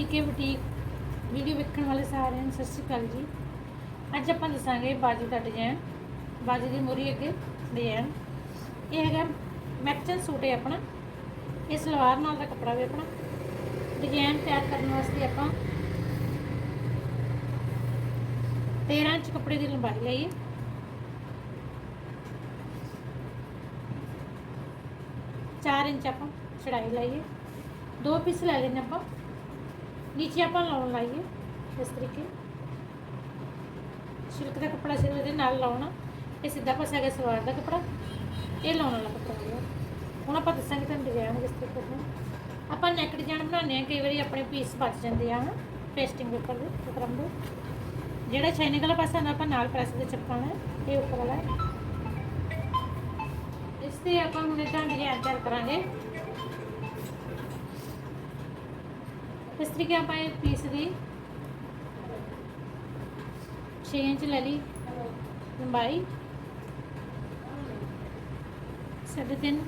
ਸੀਕੇ boutique video ਵੇਖਣ ਵਾਲੇ ਸਾਰਿਆਂ ਨੂੰ ਸਤਿ ਸ਼੍ਰੀ ਅਕਾਲ ਜੀ। ਅੱਜ ਆਪਾਂ ਦੱਸਾਂਗੇ ਬਾਜੂ ਦਾ ਡਿਜ਼ਾਈਨ ਬਾਜੂ ਦੀ ਮੂਰੀ ਅੱਗੇ ਡਿਜ਼ਾਈਨ ਇਹ ਹੈਗਾ ਮੈਕਚਨ ਸੂਟ ਹੈ ਆਪਣਾ। ਇਹ ਸਲਵਾਰ ਨਾਲ ਦਾ ਕੱਪੜਾ ਵੀ ਆਪਣਾ। ਡਿਜ਼ਾਈਨ ਤਿਆਰ ਕਰਨ ਵਾਸਤੇ ਆਪਾਂ 13 ਇੰਚ ਕੱਪੜੇ ਦੀ ਲੰਬਾਈ ਲਈ ਹੈ। ਚਾਰ ਇੰਚ ਆਪਾਂ ਚੜਾਈ ਲਾਈਏ ਦੋ ਪੀਸ ਲੈ ਲੈਣੇ ਆਪਾਂ। ਨੀਚੇ ਆਪਾਂ ਲਾਉਣ ਲਾਈਏ, ਇਸ ਤਰੀਕੇ। ਸਿਲਕ ਦਾ ਕੱਪੜਾ ਸਿਰ ਇਹਦੇ ਨਾਲ ਲਾਉਣਾ, ਇਹ ਸਿੱਧਾ ਪਾਸਾ ਗਿਆ ਸਲਵਾਰ ਦਾ ਕੱਪੜਾ, ਇਹ ਲਾਉਣ ਵਾਲਾ ਕੱਪੜਾ ਹੈਗਾ। ਹੁਣ ਆਪਾਂ ਦੱਸਾਂਗੇ ਤੁਹਾਨੂੰ ਡਿਜ਼ਾਈਨ ਕਿਸ ਤਰੀਕੇ ਦਾ ਆਪਾਂ ਨੈਕ ਡਿਜ਼ਾਈਨ ਬਣਾਉਂਦੇ ਆ ਕਈ ਵਾਰੀ ਆਪਣੇ ਪੀਸ ਬਚ ਜਾਂਦੇ ਆ, ਹਨਾ ਪੇਸਟਿੰਗ ਪੇਪਰ ਦੇ ਬੁਕਰਮ ਦੇ। ਜਿਹੜਾ ਸ਼ਾਈਨਿੰਗ ਵਾਲਾ ਪਾਸਾ ਹੁੰਦਾ ਆਪਾਂ ਨਾਲ ਪ੍ਰੈਸ ਦੇ ਚਿਪਕਾਉਣਾ ਹੈ ਇਹ ਉੱਪਰ ਵਾਲਾ ਇਸ ਤੇ ਆਪਾਂ ਹੁਣ ਇਹਦਾ ਡਿਜ਼ਾਈਨ ਤਿਆਰ ਕਰਾਂਗੇ। ਇਸ ਤਰੀਕੇ ਆਪਾਂ ਇਹ ਪੀਸ ਦੀ 6 ਇੰਚ ਲੈ ਲਈ, ਲੰਬਾਈ, ਸਾਢੇ ਤਿੰਨ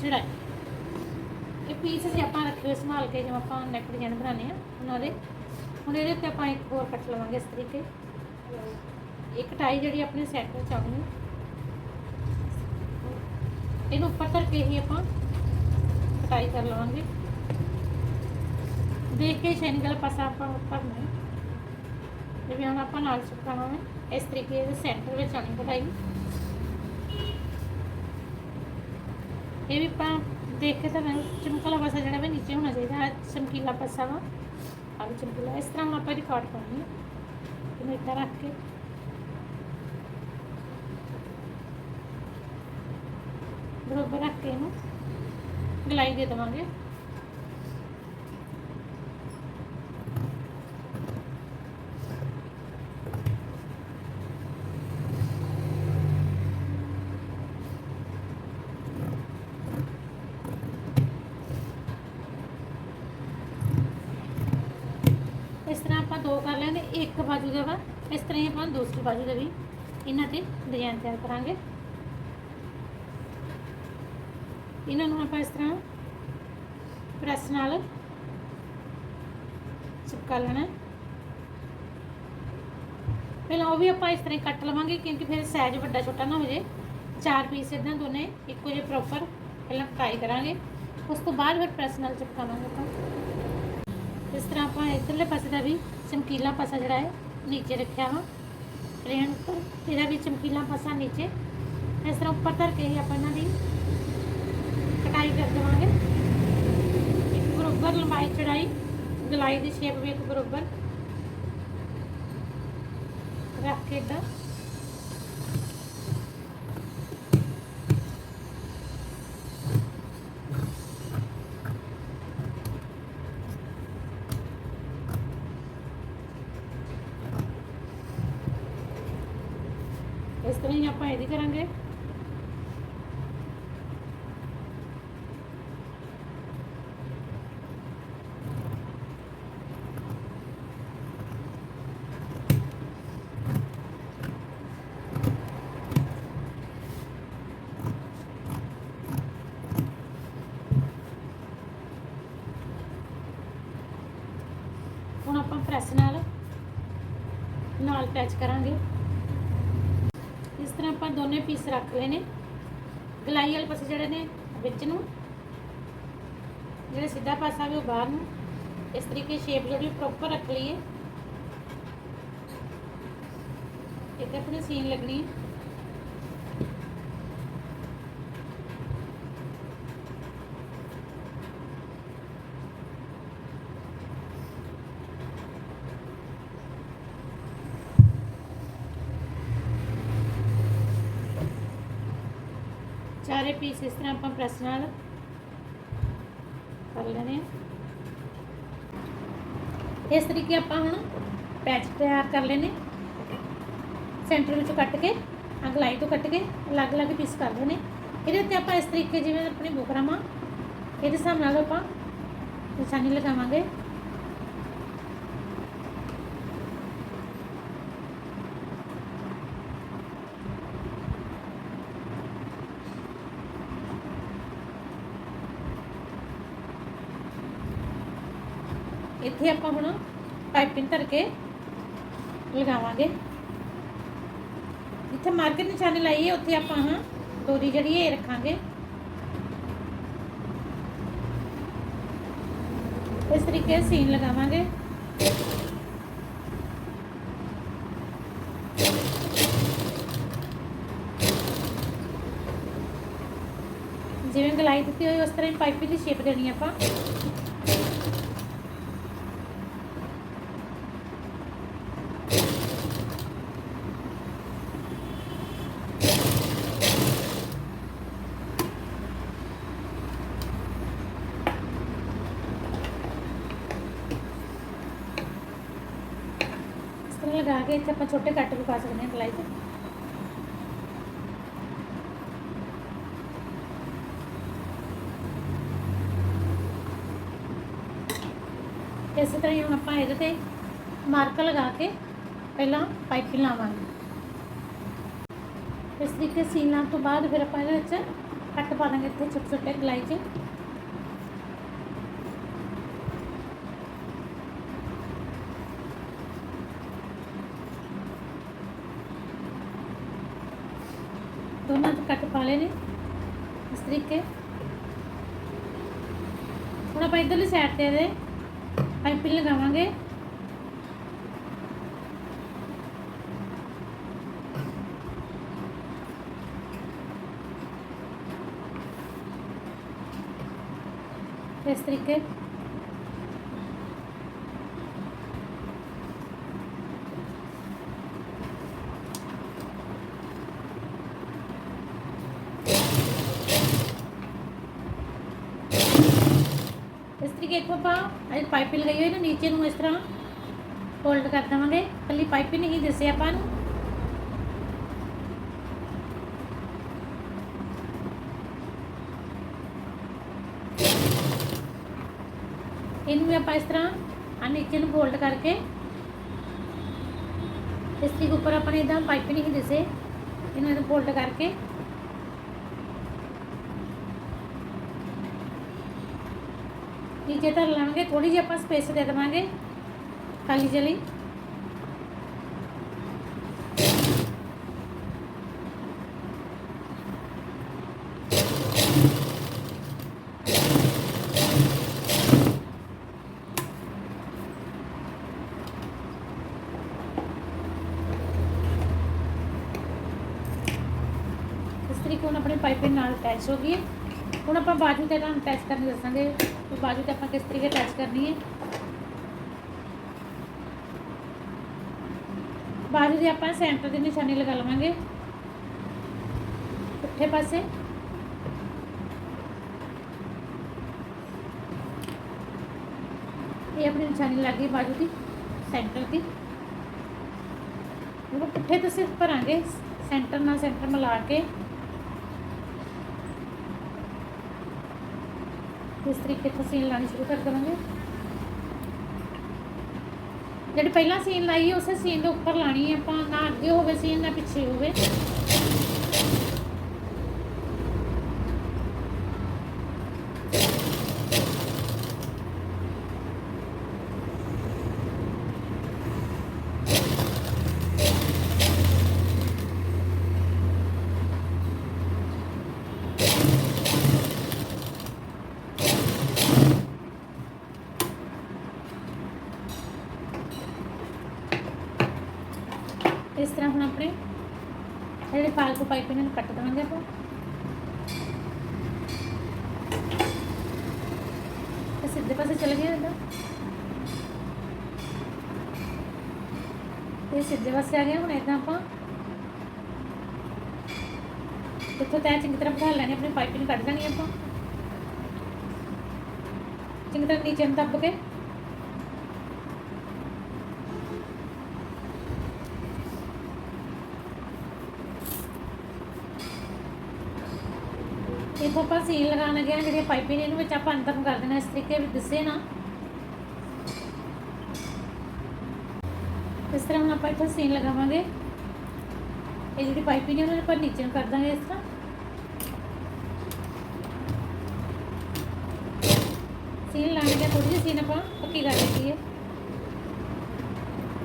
ਚੜਾਈ। ਇਹ ਪੀਸ ਅਸੀਂ ਆਪਾਂ ਰੱਖੇ ਹੋਏ ਸੰਭਾਲ ਕੇ, ਜਿਵੇਂ ਆਪਾਂ ਨੈਕ ਡਿਜ਼ਾਈਨ ਬਣਾਉਂਦੇ ਆ ਉਹਨਾਂ ਦੇ। ਹੁਣ ਇਹਦੇ ਉੱਤੇ ਆਪਾਂ ਇੱਕ ਹੋਰ ਕੱਟ ਲਵਾਂਗੇ ਇਸ ਤਰੀਕੇ। ਇਹ ਕਟਾਈ ਜਿਹੜੀ ਆਪਣੇ ਸੈਂਟਰ ਚ ਆਉਣੀ ਇਹਨੂੰ ਉੱਪਰ ਤੱਕ ਹੀ ਆਪਾਂ ਕਟਾਈ ਕਰ ਲਵਾਂਗੇ। ਦੇਖ ਕੇ ਸ਼ੈਨਿੰਗ ਵਾਲਾ ਪਾਸਾ ਆਪਾਂ ਭਰਨਾ ਹੈ ਜਿਵੇਂ ਹੁਣ ਆਪਾਂ ਨਾਲ ਚਿਪਕਾਉਣਾ ਹੈ ਇਸ ਤਰੀਕੇ ਦੇ ਸੈਂਟਰ ਵਿੱਚ ਆਣੀ ਕਟਾਈ ਇਹ ਵੀ ਆਪਾਂ ਦੇਖ ਕੇ ਤਾਂ ਚਮਕਲਾ ਪਾਸਾ ਜਿਹੜਾ ਵੀ ਨੀਚੇ ਹੋਣਾ ਚਾਹੀਦਾ ਹੈ ਚਮਕੀਲਾ ਪਾਸਾ ਵਾ। ਆ ਚਮਕੀਲਾ। ਇਸ ਤਰ੍ਹਾਂ ਹੁਣ ਆਪਾਂ ਰਿਕਾਰਡ ਕਰਨੀ ਹੈ ਇਹਨੂੰ ਇੱਦਾਂ ਰੱਖ ਕੇ। ਬਰੋਬਰ ਰੱਖ ਕੇ ਇਹਨੂੰ ਗਲਾਈ ਦੇ ਦੇਵਾਂਗੇ ਇਸ ਤਰ੍ਹਾਂ ਆਪਾਂ ਦੋ ਕਰ ਲੈਣੇ, ਇੱਕ ਬਾਜੂ ਦਾ ਵਾ। ਇਸ ਤਰ੍ਹਾਂ ਹੀ ਆਪਾਂ ਦੂਸਰੀ ਬਾਜੂ ਦਾ ਵੀ ਇਹਨਾਂ ਤੇ ਡਿਜ਼ਾਈਨ ਤਿਆਰ ਕਰਾਂਗੇ। ਇਹਨਾਂ ਨੂੰ ਆਪਾਂ ਇਸ ਤਰ੍ਹਾਂ ਪ੍ਰੈਸ ਨਾਲ ਚਿਪਕਾ ਲੈਣਾ। ਹੈ। ਪਹਿਲਾਂ ਉਹ ਵੀ ਆਪਾਂ ਇਸ ਤਰ੍ਹਾਂ ਹੀ ਕੱਟ ਲਵਾਂਗੇ, ਕਿਉਂਕਿ ਫਿਰ ਸਾਈਜ਼ ਵੱਡਾ ਛੋਟਾ ਨਾ ਹੋ ਜੇ ਚਾਰ ਪੀਸ ਇਦਾਂ ਦੋਨੇ ਇੱਕੋ ਜਿਹੇ ਪ੍ਰੋਪਰ ਪਹਿਲਾਂ ਫਰਾਈ ਕਰਾਂਗੇ। ਉਸ ਤੋਂ ਬਾਅਦ ਫਿਰ ਪ੍ਰੈਸ ਨਾਲ ਚਿਪਕਾਵਾਂਗੇ ਆਪਾਂ। ਇਸ ਤਰ੍ਹਾਂ ਆਪਾਂ ਇਧਰਲੇ ਪਾਸੇ ਦਾ ਵੀ ਚਮਕੀਲਾ ਪਾਸਾ ਜਿਹੜਾ ਹੈ, ਨੀਚੇ ਰੱਖਿਆ ਵਾ। ਪਲੇਨ ਉੱਪਰ, ਇਹਦਾ ਵੀ ਚਮਕੀਲਾ ਪਾਸਾ ਨੀਚੇ। ਇਸ ਤਰ੍ਹਾਂ ਉੱਪਰ ਧਰ ਕੇ ਹੀ ਆਪਾਂ ਇਹਨਾਂ ਦੀ ਕਟਾਈ ਕਰ ਦੇਵਾਂਗੇ। ਇੱਕ ਬਰੋਬਰ ਲੰਬਾਈ ਚੜਾਈ, ਗਲਾਈ ਦੀ ਸ਼ੇਪ ਵੀ ਇੱਕ ਬਰੋਬਰ। ਰੱਖ ਕੇ ਇਦਾਂ ਇਸ ਤਰ੍ਹਾਂ ਹੀ ਆਪਾਂ ਇਹਦੀ ਕਰਾਂਗੇ ਹੁਣ ਆਪਾਂ ਪ੍ਰੈਸ ਨਾਲ ਨਾਲ ਅਟੈਚ ਕਰਾਂਗੇ। ਇਸ ਤਰ੍ਹਾਂ ਆਪਾਂ ਦੋਨੇ ਪੀਸ ਰੱਖ ਲਏ ਨੇ। ਗਲਾਈ ਵਾਲੇ ਪਾਸੇ ਜਿਹੜੇ ਨੇ, ਵਿੱਚ ਨੂੰ, ਜਿਹੜਾ ਸਿੱਧਾ ਪਾਸਾ ਵੀ ਉਹ ਬਾਹਰ ਨੂੰ, ਇਸ ਤਰੀਕੇ ਸ਼ੇਪ ਜਿਹੜੀ ਪ੍ਰੋਪਰ ਰੱਖ ਲਈਏ। ਇੱਥੇ ਆਪਣੀ ਸੀਨ ਲੱਗਣੀ ਹੈ। ਚਾਰੇ ਪੀਸ ਇਸ ਤਰ੍ਹਾਂ ਆਪਾਂ ਪ੍ਰੈਸ ਨਾਲ ਕਰ ਲੈਣੇ ਆ। ਇਸ ਤਰੀਕੇ ਆਪਾਂ ਹੁਣ ਪੈਚ ਤਿਆਰ ਕਰ ਲੈਣੇ। ਸੈਂਟਰ ਵਿੱਚੋਂ ਕੱਟ ਕੇ ਅਗਲਾਈ ਤੋਂ ਕੱਟ ਕੇ ਅਲੱਗ-ਅਲੱਗ ਪੀਸ ਕਰ ਲੈਣੇ। ਇਹਦੇ ਉੱਤੇ ਆਪਾਂ ਇਸ ਤਰੀਕੇ ਜਿਵੇਂ ਆਪਣੇ ਬੁਕਰਮ ਇਹਦੇ ਹਿਸਾਬ ਨਾਲ ਆਪਾਂ ਨਿਸ਼ਾਨੀ ਲਗਾਵਾਂਗੇ। ਇੱਥੇ ਆਪਾਂ ਹੁਣ ਪਾਈਪਿੰਗ ਧਰ ਕੇ ਲਗਾਵਾਂਗੇ। ਜਿੱਥੇ ਮਾਰਕਰ ਨਿਸ਼ਾਨੀ ਲਾਈਏ ਉੱਥੇ ਆਪਾਂ ਹਾਂ ਡੋਰੀ ਜਿਹੜੀ ਹੈ, ਇਹ ਰੱਖਾਂਗੇ। ਇਸ ਤਰੀਕੇ ਸੀਨ ਲਗਾਵਾਂਗੇ। ਜਿਵੇਂ ਗਲਾਈ ਦਿੱਤੀ ਹੋਈ, ਉਸ ਤਰ੍ਹਾਂ ਹੀ ਪਾਈਪਿੰਗ ਦੀ ਸ਼ੇਪ ਦੇਣੀ ਹੈ ਆਪਾਂ ਇਸ ਤਰ੍ਹਾਂ ਲਗਾ ਕੇ ਇੱਥੇ ਆਪਾਂ ਛੋਟੇ ਕੱਟ ਵੀ ਪਾ ਸਕਦੇ ਹਾਂ ਗਲਾਈ 'ਚ। ਇਸੇ ਤਰ੍ਹਾਂ ਹੀ ਹੁਣ ਆਪਾਂ ਇਹਦੇ ਤੇ ਮਾਰਕਰ ਲਗਾ ਕੇ ਪਹਿਲਾਂ ਪਾਈਪਿੰਗ ਲਾਵਾਂਗੇ। ਇਸ ਤਰੀਕੇ ਸੀਨ ਲਾਉਣ ਤੋਂ ਬਾਅਦ ਫਿਰ ਆਪਾਂ ਇਹਦੇ ਵਿੱਚ ਕੱਟ ਪਾ ਦਾਂਗੇ ਇੱਥੇ ਛੋਟੇ ਛੋਟੇ ਗਲਾਈ 'ਚ ਦੋਨਾਂ 'ਚ ਨੇ। ਇਸ ਤਰੀਕੇ। ਹੁਣ ਆਪਾਂ ਇਧਰਲੀ ਸਾਈਡ ਤੇ ਇਹਦੇ ਪਾਈਪਿੰਗ ਲਗਾਵਾਂਗੇ। ਇਸ ਤਰੀਕੇ ਇਸ ਤਰੀਕੇ ਇੱਥੋਂ ਆਪਾਂ ਇਹ ਪਾਈਪਿੰਗ ਲਗਾਈ ਹੋਈ ਨਾ, ਨੀਚੇ ਨੂੰ ਇਸ ਤਰ੍ਹਾਂ ਫੋਲਡ ਕਰ ਦੇਵਾਂਗੇ। ਕੱਲੀ ਪਾਈਪਿੰਗ ਨਹੀਂ ਦਿਸੇ ਆਪਾਂ ਨੂੰ। ਇਹਨੂੰ ਵੀ ਆਪਾਂ ਇਸ ਤਰ੍ਹਾਂ ਆ ਨੀਚੇ ਨੂੰ ਫੋਲਡ ਕਰਕੇ ਇਸ ਦੇ ਉੱਪਰ ਆਪਾਂ ਨੇ ਇਦਾਂ ਪਾਈਪਿੰਗ ਨਹੀਂ ਦਿਸੇ। ਇਹਨੂੰ ਇਹਨੂੰ ਫੋਲਡ ਕਰਕੇ ਨੀਚੇ ਧਰ ਲਾਂਗੇ ਥੋੜੀ ਜਿਹੀ ਆਪਾਂ ਸਪੇਸ ਦੇ ਦੇਵਾਂਗੇ। ਖਾਲੀ ਜਲੀ। ਇਸ ਤਰੀਕੇ ਹੁਣ ਆਪਣੀ ਪਾਈਪਿੰਗ ਨਾਲ ਅਟੈਚ ਹੋ ਗਈ ਹੈ। ਹੁਣ ਆਪਾਂ ਬਾਜੂ ਤੇ ਤੁਹਾਨੂੰ ਅਟੈਚ ਕਰਨੀ ਦੱਸਾਂਗੇ ਕਿ ਬਾਜੂ ਤੇ ਆਪਾਂ ਕਿਸ ਤਰੀਕੇ ਅਟੈਚ ਕਰਨੀ ਹੈ। ਬਾਜੂ ਦੇ ਆਪਾਂ ਸੈਂਟਰ ਦੀ ਨਿਸ਼ਾਨੀ ਲਗਾ ਲਵਾਂਗੇ। ਪੁੱਠੇ ਪਾਸੇ। ਇਹ ਆਪਣੀ ਨਿਸ਼ਾਨੀ ਲੱਗ ਗਈ ਬਾਜੂ ਦੀ ਸੈਂਟਰ ਦੀ। ਉਹ ਪੁੱਠੇ ਤੋਂ ਸਿਰਫ ਭਰਾਂਗੇ ਸੈਂਟਰ ਨਾਲ ਸੈਂਟਰ ਮਿਲਾ ਕੇ। ਇਸ ਤਰੀਕੇ ਤੋਂ ਸੀਨ ਲਾਣੀ ਸ਼ੁਰੂ ਕਰ ਦੇਵਾਂਗੇ? ਜਿਹੜੀ ਪਹਿਲਾਂ ਸੀਨ ਲਾਈ, ਉਸੇ ਸੀਨ ਦੇ ਉੱਪਰ ਲਾਣੀ ਹੈ ਆਪਾਂ, ਨਾ ਅੱਗੇ ਹੋਵੇ ਸੀਨ ਨਾ ਪਿੱਛੇ ਹੋਵੇ ਇਸ ਤਰ੍ਹਾਂ ਹੁਣ ਆਪਣੇ ਜਿਹੜੇ ਫਾਲਤੂ ਪਾਈਪ ਇਹਨਾਂ ਨੂੰ ਕੱਟ ਦੇਵਾਂਗੇ ਆਪਾਂ। ਇਹ ਸਿੱਧੇ ਪਾਸੇ ਚਲ ਗਿਆ ਇਹਦਾ। ਇਹ ਸਿੱਧੇ ਪਾਸੇ ਆ ਗਏ ਹੁਣ ਇਦਾਂ ਆਪਾਂ ਇੱਥੋਂ ਤੈਅ ਚੰਗੀ ਤਰ੍ਹਾਂ ਬਿਠਾ ਲੈਣੀ, ਆਪਣੀ ਪਾਈਪਿੰਗ ਕੱਢ ਦੇਣੀ ਆਪਾਂ। ਚੰਗੀ ਤਰ੍ਹਾਂ ਨੀਚੇ ਨੂੰ ਦੱਬ ਕੇ ਇੱਥੋਂ ਆਪਾਂ ਸੀਲ ਲਗਾਉਣ ਲੱਗੇ ਪਾਈਪਿੰਗ ਇਹਨੂੰ ਵਿੱਚ ਆਪਾਂ ਅੰਦਰ ਨੂੰ ਕਰ ਦੇਣਾ, ਇਸ ਤਰੀਕੇ ਵੀ ਦਿਸੇ ਨਾ। ਇਸ ਤਰ੍ਹਾਂ ਹੁਣ ਆਪਾਂ ਇੱਥੇ ਸੀਨ ਲਗਾਵਾਂਗੇ। ਇਹ ਜਿਹੜੀ ਪਾਈਪਿੰਗ ਹੈ ਉਹਨੂੰ ਆਪਾਂ ਨੀਚੇ ਨੂੰ ਕਰ ਦਾਂਗੇ ਇਸ ਤਰ੍ਹਾਂ। ਸੀਨ ਲਾਣ ਕੇ ਥੋੜੀ ਜਿਹੀ ਸੀਨ ਆਪਾਂ ਪੱਕੀ ਕਰ ਦਿੱਤੀ ਹੈ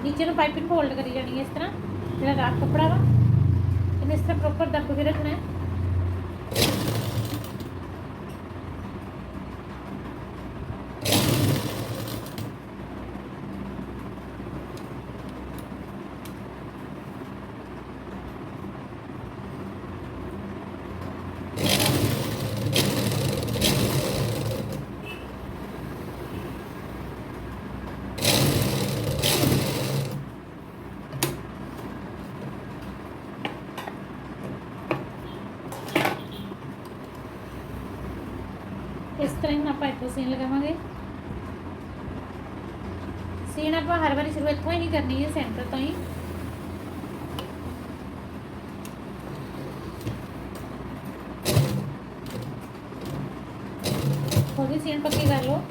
ਨੀਚੇ ਨੂੰ ਪਾਈਪਿੰਗ ਫੋਲਡ ਕਰੀ ਜਾਣੀ ਹੈ ਇਸ ਤਰ੍ਹਾਂ, ਜਿਹੜਾ ਰਾਖ ਕੱਪੜਾ ਵਾ। ਇਹਨੂੰ ਇਸ ਤਰ੍ਹਾਂ ਪ੍ਰੋਪਰ ਦੱਬ ਕੇ ਰੱਖਣਾ ਹੈ। ਤਰ੍ਹਾਂ ਹੀ ਹੁਣ ਆਪਾਂ ਇੱਥੋਂ ਸੀਨ ਲਗਾਵਾਂਗੇ। ਸੀਨ ਆਪਾਂ ਹਰ ਵਾਰੀ ਸ਼ੁਰੂ ਇੱਥੋਂ ਹੀ ਕਰਨੀ ਹੈ ਸੈਂਟਰ ਤੋਂ ਹੀ। ਥੋੜੀ ਸੀਨ ਪੱਕੀ ਕਰ ਲਓ।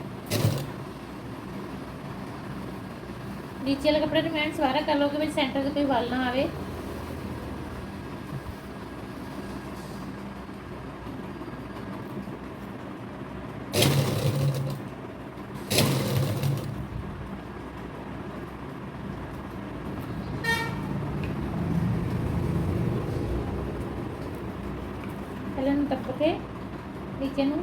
ਨੀਚੇ ਵਾਲੇ ਕੱਪੜੇ ਨੂੰ ਮੈਂ ਸਵਾਰਾ ਕਰ ਲਓ ਕਿ ਵਿੱਚ ਸੈਂਟਰ 'ਤੇ ਕੋਈ ਵੱਲ ਨਾ ਆਵੇ ਪਹਿਲਾਂ ਨੂੰ ਤੱਕ ਕੇ ਨੀਚੇ ਨੂੰ।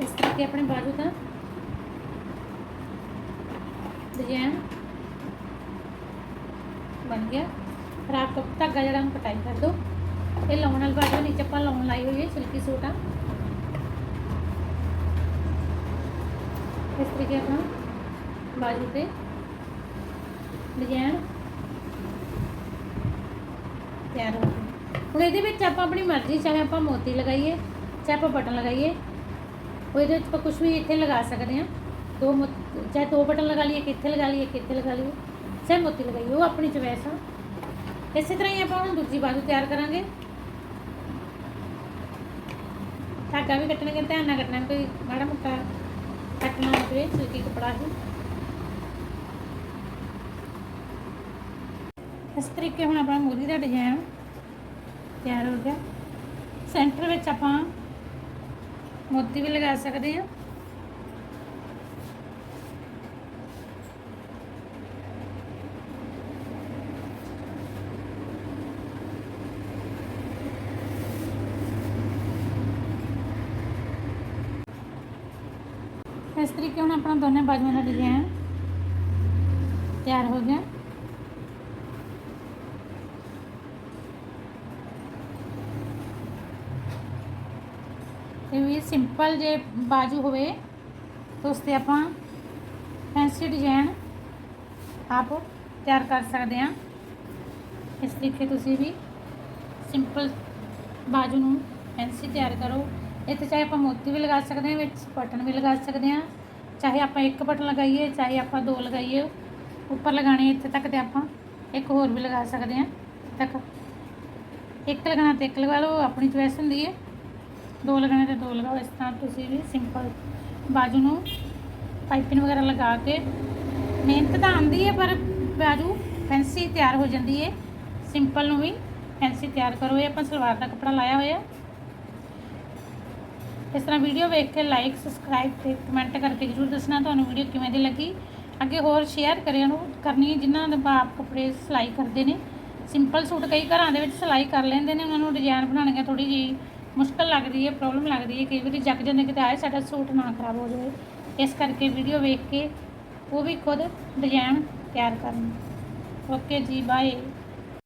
ਇਸ ਕਰਕੇ ਆਪਣੇ ਬਾਜੂ ਦਾ ਡਿਜ਼ਾਈਨ ਬਣ ਗਿਆ। ਫਿਰ ਆਪ ਕਪ ਧਾਗਾ ਜਿਹੜਾ ਨੂੰ ਕਟਾਈ ਕਰ ਦੋ ਇਹ ਲਾਉਣ ਵਾਲੀ ਬਾਜੂ ਨੀਚੇ ਆਪਾਂ ਲਾਉਣ ਲਾਈ ਹੋਈ ਹੈ ਸਿਲਕੀ ਸੂਟ ਆ। ਇਸ ਤਰੀਕੇ ਆਪਾਂ ਬਾਜੂ ਤੇ ਡਿਜ਼ਾਈਨ ਤਿਆਰ ਹੋ ਗਿਆ ਹੁਣ ਇਹਦੇ ਵਿੱਚ ਆਪਾਂ ਆਪਣੀ ਮਰਜ਼ੀ, ਚਾਹੇ ਆਪਾਂ ਮੋਤੀ ਲਗਾਈਏ, ਚਾਹੇ ਆਪਾਂ ਬਟਨ ਲਗਾਈਏ, ਉਹ ਇਹਦੇ ਵਿੱਚ ਆਪਾਂ ਕੁਝ ਵੀ ਇੱਥੇ ਲਗਾ ਸਕਦੇ ਹਾਂ। ਦੋ ਮੋ- ਚਾਹੇ ਦੋ ਬਟਨ ਲਗਾ ਲਈਏ ਕਿੱਥੇ ਲਗਾ ਲਈਏ ਕਿੱਥੇ ਲਗਾ ਲਈਏ, ਚਾਹੇ ਮੋਤੀ ਲਗਾਈਏ, ਉਹ ਆਪਣੀ ਚੁਆਇਸ ਆ। ਇਸੇ ਤਰ੍ਹਾਂ ਹੀ ਆਪਾਂ ਹੁਣ ਦੂਜੀ ਬਾਜੂ ਤਿਆਰ ਕਰਾਂਗੇ। ਧਾਗਾ ਵੀ ਕੱਟਣਗੇ ਧਿਆਨ ਨਾਲ ਕੱਟਣਾ, ਕੋਈ ਮਾੜਾ ਮੋਟਾ ਕੱਟਣਾ ਹੋਵੇ ਸਿਲਕੀ ਕਪੜਾ ਹੀ। ਇਸ ਤਰੀਕੇ ਹੁਣ ਆਪਣਾ ਮੋਦੀ ਦਾ ਡਿਜ਼ਾਈਨ ਤਿਆਰ ਹੋ ਗਿਆ। ਸੈਂਟਰ ਵਿੱਚ ਆਪਾਂ ਮੋਤੀ ਵੀ ਲਗਾ ਸਕਦੇ ਹਾਂ। ਇਸ ਤਰੀਕੇ ਹੁਣ ਆਪਣਾ ਦੋਨੇ ਬਾਜੂਆਂ ਦਾ ਡਿਜ਼ਾਈਨ ਤਿਆਰ ਹੋ ਗਿਆ। ਇਹ ਵੀ ਸਿੰਪਲ ਜੇ ਬਾਜੂ ਹੋਵੇ, ਤਾਂ ਉਸ ਤੇ ਆਪਾਂ ਫੈਂਸੀ ਡਿਜ਼ਾਈਨ ਆਪ ਤਿਆਰ ਕਰ ਸਕਦੇ ਹਾਂ। ਇਸ ਤਰੀਕੇ ਤੁਸੀਂ ਵੀ ਸਿੰਪਲ ਬਾਜੂ ਨੂੰ ਫੈਂਸੀ ਤਿਆਰ ਕਰੋ। ਇੱਥੇ ਚਾਹੇ ਆਪਾਂ ਮੋਤੀ ਵੀ ਲਗਾ ਸਕਦੇ ਹਾਂ, ਵਿੱਚ ਬਟਨ ਵੀ ਲਗਾ ਸਕਦੇ ਹਾਂ। ਚਾਹੇ ਆਪਾਂ ਇੱਕ ਬਟਨ ਲਗਾਈਏ, ਚਾਹੇ ਆਪਾਂ ਦੋ ਲਗਾਈਏ, ਉੱਪਰ ਲਗਾਣੇ ਇੱਥੇ ਤੱਕ ਤੇ ਆਪਾਂ ਇੱਕ ਹੋਰ ਵੀ ਲਗਾ ਸਕਦੇ ਹਾਂ ਤੱਕ। ਇੱਕ ਲਗਾਣਾ ਤੇ ਇੱਕ ਲਗਾ ਲਓ, ਆਪਣੀ ਚੋਇਸ ਹੁੰਦੀ ਹੈ। ਦੋ ਲਗਾਣੇ ਤੇ ਦੋ ਲਗਾਓ, ਇਸ ਤਰ੍ਹਾਂ ਤੁਸੀਂ ਵੀ ਸਿੰਪਲ ਬਾਜੂ ਨੂੰ ਪਾਈਪਿੰਗ ਵਗੈਰਾ ਲਗਾ ਕੇ। ਮਿਹਨਤ ਤਾਂ ਆਉਂਦੀ ਹੈ, ਪਰ ਬਾਜੂ ਫੈਂਸੀ ਤਿਆਰ ਹੋ ਜਾਂਦੀ ਹੈ। ਸਿੰਪਲ ਨੂੰ ਵੀ ਫੈਂਸੀ ਤਿਆਰ ਕਰੋ। ਇਹ ਆਪਾਂ ਸਲਵਾਰ ਦਾ ਕੱਪੜਾ ਲਾਇਆ ਹੋਇਆ। ਇਸ ਤਰ੍ਹਾਂ ਵੀਡੀਓ ਵੇਖ ਕੇ ਲਾਈਕ ਸਬਸਕ੍ਰਾਈਬ ਤੇ ਕਮੈਂਟ ਕਰਕੇ ਜਰੂਰ ਦੱਸਣਾ ਤੁਹਾਨੂੰ ਵੀਡੀਓ ਕਿਵੇਂ ਦੀ ਲੱਗੀ। ਅੱਗੇ ਹੋਰ ਸ਼ੇਅਰ ਕਰਿਆ ਨੂੰ ਕਰਨੀ ਜਿਨ੍ਹਾਂ ਦੇ ਬਾਪ ਕੱਪੜੇ ਸਿਲਾਈ ਕਰਦੇ ਨੇ। ਸਿੰਪਲ ਸੂਟ ਕਈ ਘਰਾਂ ਦੇ ਵਿੱਚ ਸਿਲਾਈ ਕਰ ਲੈਂਦੇ ਨੇ, ਉਹਨਾਂ ਨੂੰ ਡਿਜ਼ਾਈਨ ਬਣਾਉਣੀਆਂ ਥੋੜੀ ਜਿਹੀ ਮੁਸ਼ਕਲ ਲੱਗਦੀ ਹੈ ਪ੍ਰੋਬਲਮ ਲੱਗਦੀ ਹੈ। ਕਈ ਵਾਰੀ ਜੱਗ ਜਾਂਦੇ ਕਿਤੇ, ਆਏ ਸਾਡਾ ਸੂਟ ਨਾ ਖਰਾਬ ਹੋ ਜਾਵੇ। ਇਸ ਕਰਕੇ ਵੀਡੀਓ ਵੇਖ ਕੇ ਉਹ ਵੀ ਖੁਦ ਡਿਜ਼ਾਈਨ ਤਿਆਰ ਕਰਨ। ਓਕੇ ਜੀ ਬਾਏ